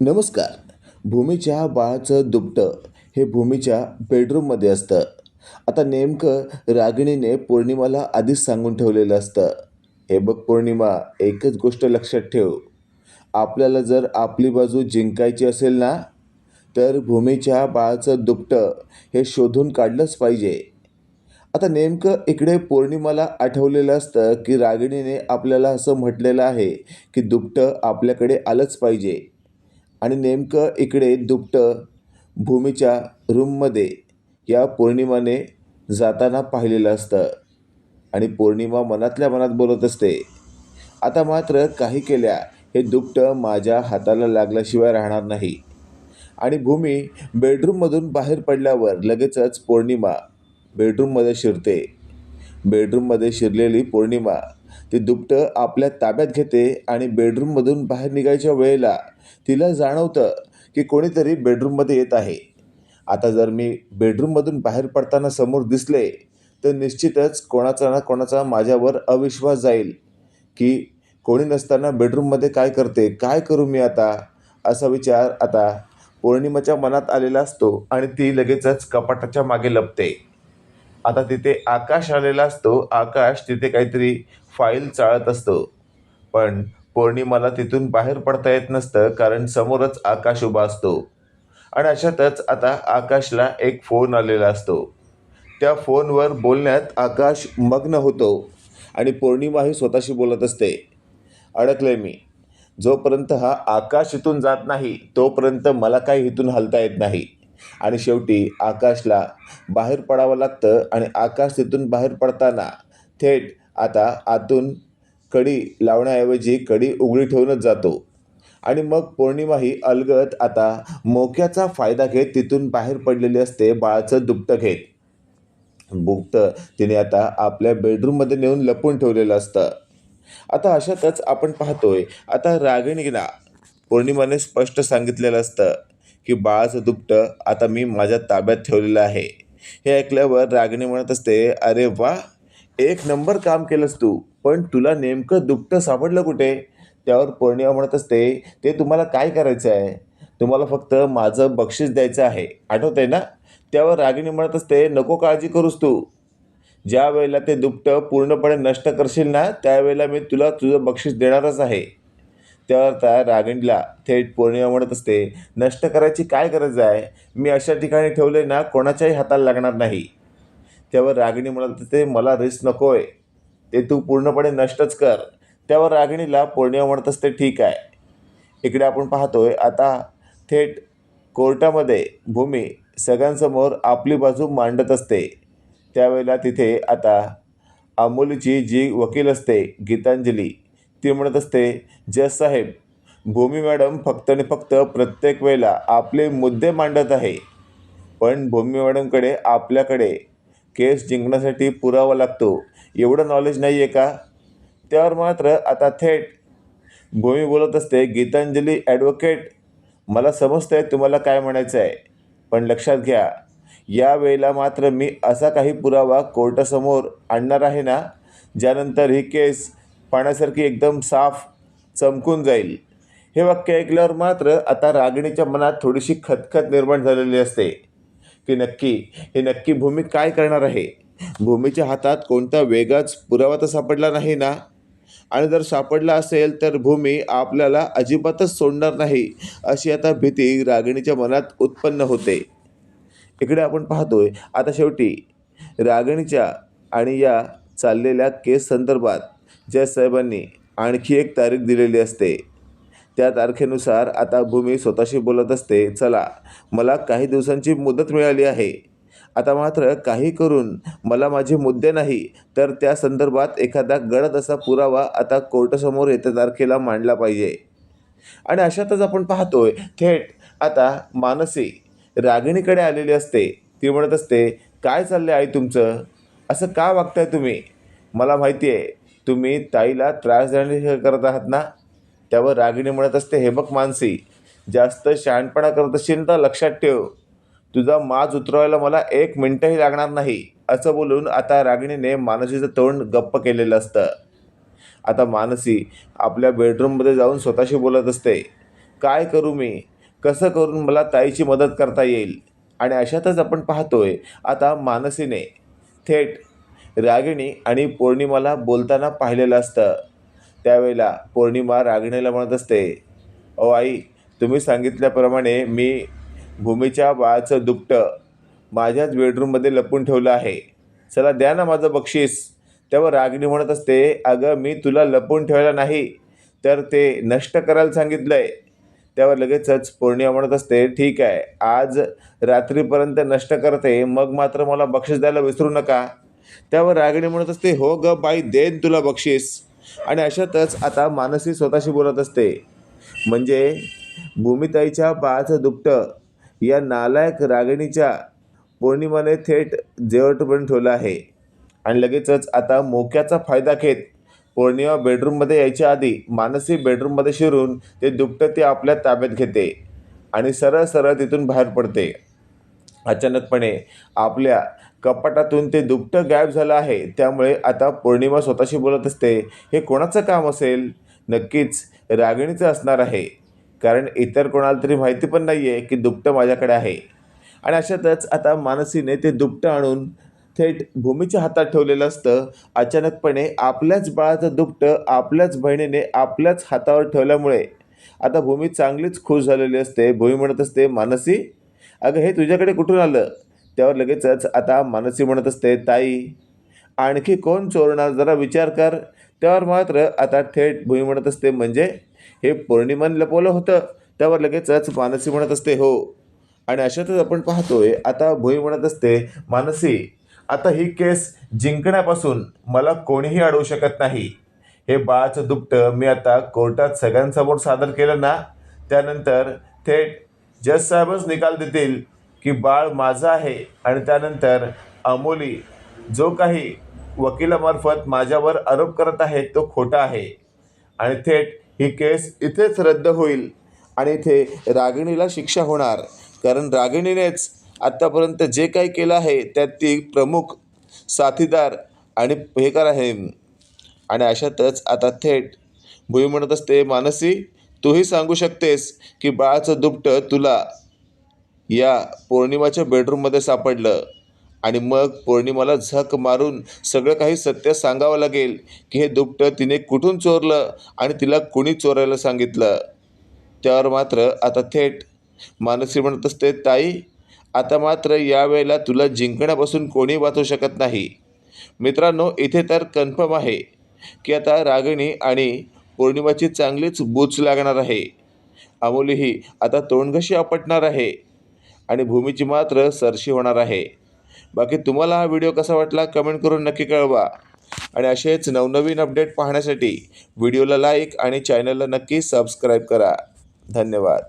नमस्कार. भूमीच्या बाळाचं दुपटं हे भूमीच्या बेडरूममध्ये असतं. आता नेमकं रागिणीने पौर्णिमाला आधीच सांगून ठेवलेलं असतं. हे बघ पौर्णिमा एकच गोष्ट लक्षात ठेव. आपल्याला जर आपली बाजू जिंकायची असेल ना तर भूमीच्या बाळाचं दुपटं हे शोधून काढलंच पाहिजे. आता नेमकं इकडे पौर्णिमाला आठवलेलं असतं की रागिणीने आपल्याला असं म्हटलेलं आहे की दुपटं आपल्याकडे आलंच पाहिजे. आणि नेमकं इकडे दुपटं भूमीच्या रूममध्ये या पौर्णिमाने जाताना पाहिलेलं असतं. आणि पौर्णिमा मनातल्या मनात बोलत असते आता मात्र काही केल्या हे दुपटं माझ्या हाताला लागल्याशिवाय राहणार नाही. आणि भूमी बेडरूममधून बाहेर पडल्यावर लगेचच पौर्णिमा बेडरूममध्ये शिरते. बेडरूममध्ये शिरलेली पौर्णिमा ती दुपटं आपल्या ताब्यात घेते आणि बेडरूममधून बाहेर निघायच्या वेळेला तिला जाणवतं की कोणीतरी बेडरूममध्ये येत आहे. आता जर मी बेडरूममधून बाहेर पडताना समोर दिसले तर निश्चितच कोणाचा ना कोणाचा माझ्यावर अविश्वास जाईल की कोणी नसताना बेडरूममध्ये काय करते काय करू मी आता? असा विचार आता पौर्णिमाच्या मनात आलेला असतो आणि ती लगेचच कपाटाच्या मागे लपते. आता तिथे आकाश आलेला असतो. आकाश तिथे काहीतरी फाईल चाळत असतो. पण पौर्णिमाला तिथून बाहेर पडता येत नसतं कारण समोरच आकाश उभा असतो. आणि अशातच आता आकाशला एक फोन आलेला असतो. त्या फोनवर बोलण्यात आकाश मग्न होतो आणि पौर्णिमा ही स्वतःशी बोलत असते. अडकले मी. जोपर्यंत हा आकाश इथून जात नाही तोपर्यंत मला काही इथून हलता येत नाही. आणि शेवटी आकाशला बाहेर पडावं लागतं आणि आकाश तिथून बाहेर पडताना थेट आता आतून कडी लावण्याऐवजी कडी उघडी ठेवूनच जातो. आणि मग पौर्णिमा ही अलगद आता मोक्याचा फायदा घेत तिथून बाहेर पडलेली असते बाळाचं दुपटं घेत. गुप्त तिने आता आपल्या बेडरूममध्ये नेऊन लपवून ठेवलेलं असतं. आता अशातच आपण पाहतोय आता रागिणीला पौर्णिमाने स्पष्ट सांगितलेलं असतं. की बाळाचं दुपटं आता मी माझ्या ताब्यात ठेवलेलं आहे. हे ऐकल्यावर रागिणी म्हणत असते अरे वा एक नंबर काम केलंस तू पण तुला नेमकं दुपटं सापडलं कुठे? त्यावर पौर्णिमा म्हणत असते ते तुम्हाला काय करायचं आहे? तुम्हाला फक्त माझं बक्षीस द्यायचं आहे. आठवत आहे ना? त्यावर रागिणी म्हणत असते नको काळजी करूस तू. ज्या वेळेला ते दुपटं पूर्णपणे नष्ट करशील ना त्यावेळेला मी तुला तुझं बक्षीस देणारच आहे. त्यावर त्या रागिणीला थेट पौर्णिमा म्हणत असते नष्ट करायची काय गरज आहे? मी अशा ठिकाणी ठेवले ना कोणाच्याही हाताला लागणार नाही. त्यावर रागिणी म्हणत असते मला रिस्क नको आहे ते तू पूर्णपणे नष्टच कर. त्यावर रागिणीला पौर्णिमा म्हणत असते ठीक आहे. इकडे आपण पाहतोय आता थेट कोर्टामध्ये भूमी सगळ्यांसमोर आपली बाजू मांडत असते. त्यावेळेला तिथे आता अमोलीची जी वकील असते गीतांजली ती म्हणत असते जज साहेब भूमी मॅडम फक्त आणि फक्त प्रत्येक वेळेला आपले मुद्दे मांडत आहे. पण भूमी मॅडमकडे आपल्याकडे केस जिंकण्यासाठी पुरावा लागतो. एवढं नॉलेज नाही आहे का? त्यावर मात्र आता थेट भूमी बोलत असते गीतांजली ॲडव्होकेट मला समजतं आहे तुम्हाला काय म्हणायचं आहे. पण लक्षात घ्या या वेळेला मात्र मी असा काही पुरावा कोर्टासमोर आणणार आहे ना ज्यानंतर ही केस पाण्यासारखी एकदम साफ चमकून जाईल. हे वाक्य ऐकल्यावर मात्र आता रागिणीच्या मनात थोडीशी खतखत निर्माण झालेली असते. की नक्की हे नक्की भूमी काय करणार आहे? भूमीच्या हातात कोणता वेगळाच पुरावा तर सापडला नाही ना? आणि जर सापडला असेल तर भूमी आपल्याला अजिबातच सोडणार नाही अशी आता भीती रागिणीच्या मनात उत्पन्न होते. इकडे आपण पाहतोय आता शेवटी रागिणीच्या आणि या चाललेल्या केस संदर्भात जज साहेबांनी आणखी एक तारीख दिलेली असते. त्या तारखेनुसार आता भूमी स्वतःशी बोलत असते. चला मला काही दिवसांची मुदत मिळाली आहे. आता मात्र काही करून मला माझे मुद्दे नाही तर त्या संदर्भात एखादा गडद असा पुरावा आता कोर्टासमोर येत्या तारखेला मांडला पाहिजे. आणि अशातच आपण पाहतोय थेट आता मानसी रागिणीकडे आलेली असते. ती म्हणत असते काय चाललं आहे तुमचं? असं का वागताय तुम्ही? मला माहिती आहे तुम्ही ताईला त्रास देण्याचे करत आहात ना त्यावर रागिणी म्हणत असते हे बघ मानसी जास्त शहाणपणा करत असशील तर लक्षात ठेव. तुझा माज उतरवायला मला एक मिनटंही लागणार नाही. असं बोलून आता रागिणीने मानसीचं तोंड गप्प केलेलं असतं. आता मानसी आपल्या बेडरूममध्ये जाऊन स्वतःशी बोलत असते काय करू मी? कसं करून मला ताईची मदत करता येईल? आणि अशातच आपण पाहतोय आता मानसीने थेट रागिणी आणि पौर्णिमाला बोलताना पाहिलेलं असतं. त्यावेळेला पौर्णिमा रागिणीला म्हणत असते ओ आई तुम्ही सांगितल्याप्रमाणे मी भूमीच्या बाळाचं दुपटं माझ्याच बेडरूममध्ये लपून ठेवलं आहे. चला द्या ना माझं बक्षीस. तेव्हा रागिणी म्हणत असते अगं मी तुला लपून ठेवायला नाही तर ते नष्ट करायला सांगितलं आहे त्यावर लगेचच पौर्णिमा म्हणत असते ठीक आहे आज रात्रीपर्यंत नष्ट करते मग मात्र मला बक्षीस द्यायला विसरू नका. त्यावर रागिणी म्हणत असते हो ग बाई देन तुला बक्षीस. आणि अशातच आता मानसी स्वतःशी बोलत असते. म्हणजे भूमिताईच्या बाळाचं दुपटं या नालायक रागिणीच्या पौर्णिमाने थेट जेवटपर्यंत ठेवलं आहे. आणि लगेचच आता मोक्याचा फायदा घेत पौर्णिमा बेडरूममध्ये यायच्या आधी मानसी बेडरूममध्ये शिरून ते दुपटं ते आपल्या ताब्यात घेते आणि सरळ सरळ तिथून बाहेर पडते. अचानकपणे आपल्या कपाटातून ते दुपटं गायब झालं आहे. त्यामुळे आता पौर्णिमा स्वतःशी बोलत असते. हे कोणाचं काम असेल? नक्कीच रागिणीचं असणार आहे. कारण इतर कोणाला तरी माहिती पण नाही आहे की दुपटं माझ्याकडे आहे. आणि अशातच आता मानसीने ते दुपटं आणून थेट भूमीच्या हातात ठेवलेलं असतं. अचानकपणे आपल्याच बाळाचं दुपटं आपल्याच बहिणीने आपल्याच हातावर ठेवल्यामुळे आता भूमी चांगलीच खुश झालेली असते. भूमी म्हणत असते मानसी अगं हे तुझ्याकडे कुठून आलं? त्यावर लगेचच आता मानसी म्हणत असते ताई आणखी कोण चोरणार? जरा विचार कर. त्यावर मात्र आता थेट भुई म्हणत असते म्हणजे? हे पौर्णिमान लपवलं होतं. त्यावर लगेचच मानसी म्हणत असते हो. आणि अशातच आपण पाहतोय आता भुई म्हणत असते मानसी आता ही केस जिंकण्यापासून मला कोणीही अडवू शकत नाही. हे बाळाचं दुपटं मी आता कोर्टात सगळ्यांसमोर सादर केलं ना त्यानंतर थेट जज साहेबच निकाल देतील. की बाळ माझं आहे आणि त्यानंतर अमोली जो काही वकिलामार्फत माझ्यावर आरोप करत आहे तो खोटा आहे. आणि थेट ही केस इथेच रद्द होईल आणि इथे रागिणीला शिक्षा होणार. कारण रागिणीनेच आत्तापर्यंत जे काही केलं आहे त्यात ती प्रमुख साथीदार आणि हेकार आहे आणि अशातच आता थेट भुई म्हणत असते मानसी तूही सांगू शकतेस की बाळाचं दुपटं तुला या पौर्णिमाच्या बेडरूममध्ये सापडलं. आणि मग पौर्णिमाला झक मारून सगळं काही सत्य सांगावं लागेल की हे दुपटं तिने कुठून चोरलं आणि तिला कुणी चोरायला सांगितलं? त्यावर मात्र आता थेट मानसी म्हणत असते ताई आता मात्र यावेळेला तुला जिंकण्यापासून कोणी वाचू शकत नाही. मित्रांनो इथे तर कन्फर्म आहे की आता रागिणी आणि पौर्णिमाची चांगलीच बूच लागणार आहे. अमोलीही आता तोंडघशी आपटणार आहे. आणि भूमीची मात्र सरशी होणार आहे. बाकी तुम्हाला हा व्हिडिओ कसा वाटला कमेंट करून नक्की कळवा. आणि असेच नवनवीन अपडेट पाहण्यासाठी व्हिडिओला लाईक आणि चॅनलला नक्की सबस्क्राईब करा. धन्यवाद.